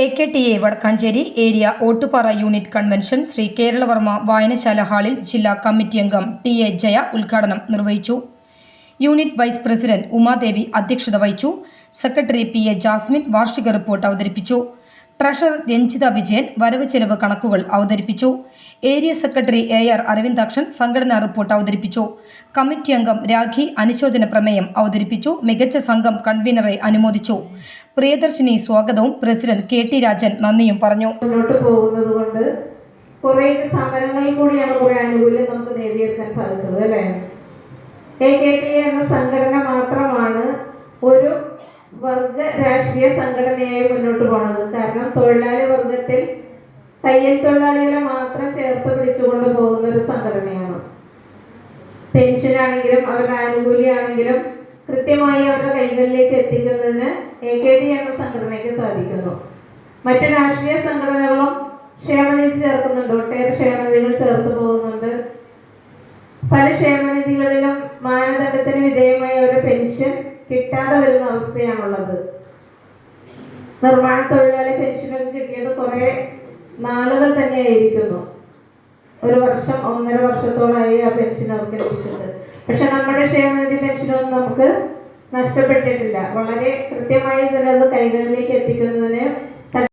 A K T A Vadakkanchery area Ottupara unit convention Shri Keralavarma വായനശാല ഹാളിൽ ജില്ലാ committee അംഗം ടി എ ജയ ഉദ്ഘാടനം നിർവഹിച്ചു. യൂണിറ്റ് വൈസ് പ്രസിഡന്റ് ഉമാദേവി അധ്യക്ഷത വഹിച്ചു. സെക്രട്ടറി പി എ ജാസ്മിൻ വാർഷിക റിപ്പോർട്ട് അവതരിപ്പിച്ചു. ട്രഷറർ രഞ്ജിത വിജയൻ വരവ് ചെലവ് കണക്കുകൾ അവതരിപ്പിച്ചു. Area secretary A R Aravindakshan സംഘടനാ റിപ്പോർട്ട് അവതരിപ്പിച്ചു. കമ്മിറ്റി അംഗം രാഖി അനുശോചന പ്രമേയം അവതരിപ്പിച്ചു. മികച്ച സംഘം കൺവീനറെ അനുമോദിച്ചു. പ്രിയദർശിനി സ്വാഗതവും പ്രസിഡന്റ് കെ ടി രാജൻ നന്ദിയും പറഞ്ഞു. മുന്നോട്ട് കുറെ സമരങ്ങളിൽ കൂടിയാണ് കുറെ ആനുകൂല്യം നമുക്ക് നേടിയെടുക്കാൻ സാധിച്ചത് അല്ലേ? എ കെ ടി എന്ന സംഘടന വർഗ രാഷ്ട്രീയ സംഘടനയായി മുന്നോട്ട് പോണത്. കാരണം തൊഴിലാളി വർഗത്തിൽ തയ്യൽ തൊഴിലാളികളെ മാത്രം ചേർത്ത് പിടിച്ചുകൊണ്ട് പോകുന്ന ഒരു സംഘടനയാണ്. പെൻഷൻ ആണെങ്കിലും അവരുടെ ആനുകൂല്യമാണെങ്കിലും കൃത്യമായി അവരുടെ കൈകളിലേക്ക് എത്തിക്കുന്നതിന് എ കെ ഡി എന്ന സംഘടനയ്ക്ക് സാധിക്കുന്നു. മറ്റു രാഷ്ട്രീയ സംഘടനകളും ക്ഷേമനിധി ചേർക്കുന്നുണ്ട്. ഒട്ടേറെ ക്ഷേമനിധികൾ ചേർത്ത് പോകുന്നുണ്ട്. പല ക്ഷേമനിധികളിലും മാനദണ്ഡത്തിന് വിധേയമായ ഒരു പെൻഷൻ കിട്ടാതെ വരുന്ന അവസ്ഥയാണുള്ളത്. നിർമ്മാണ തൊഴിലാളി പെൻഷനൊക്കെ കിട്ടിയത് കുറെ നാളുകൾ തന്നെയായിരിക്കുന്നു. ഒരു വർഷം ഒന്നര വർഷത്തോളമായി ആ പെൻഷൻ അവർക്ക് ലഭിച്ചത് പക്ഷെ നമ്മുടെ ക്ഷേമനിധി പെൻഷനൊന്നും നമുക്ക് നഷ്ടപ്പെട്ടിട്ടില്ല. വളരെ കൃത്യമായി തന്നെ അത് കൈകളിലേക്ക് എത്തിക്കുന്നതിന്